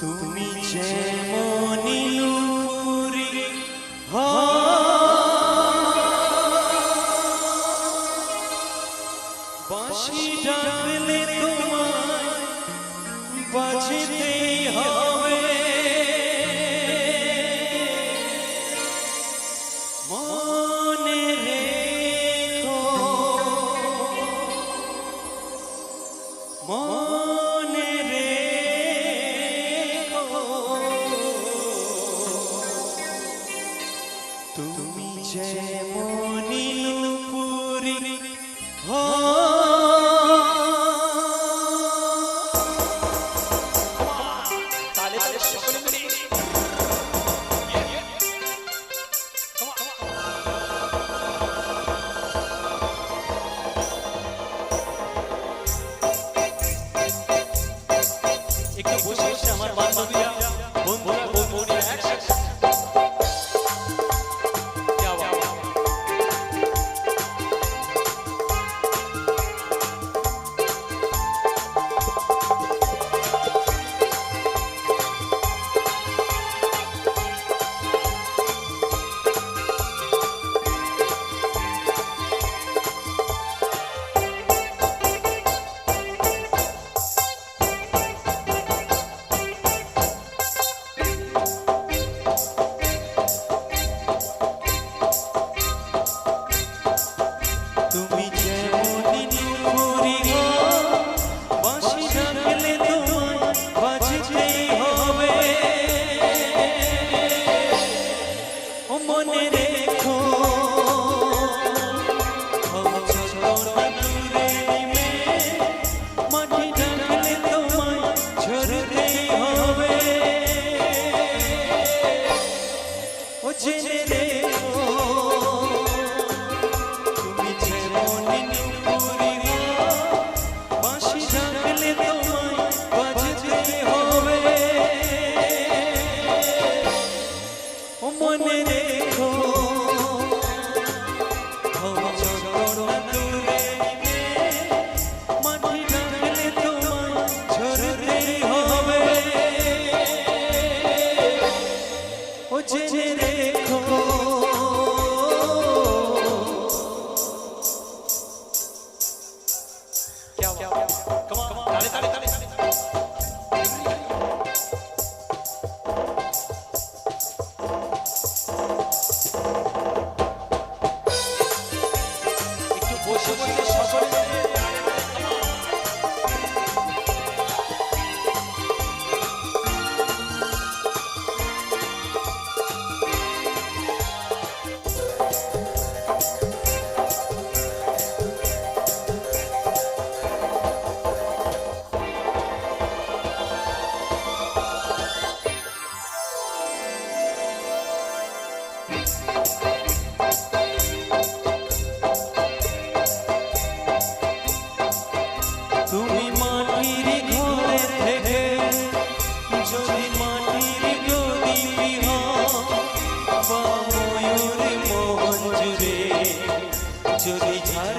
তুমি যে মনিলুপুরি হ। বাঁশি ডাকলে তো মুছে মনিলপুরি হো। একটু বসে আমার বান্ধবীরা Ciao. চুরি ঝাড়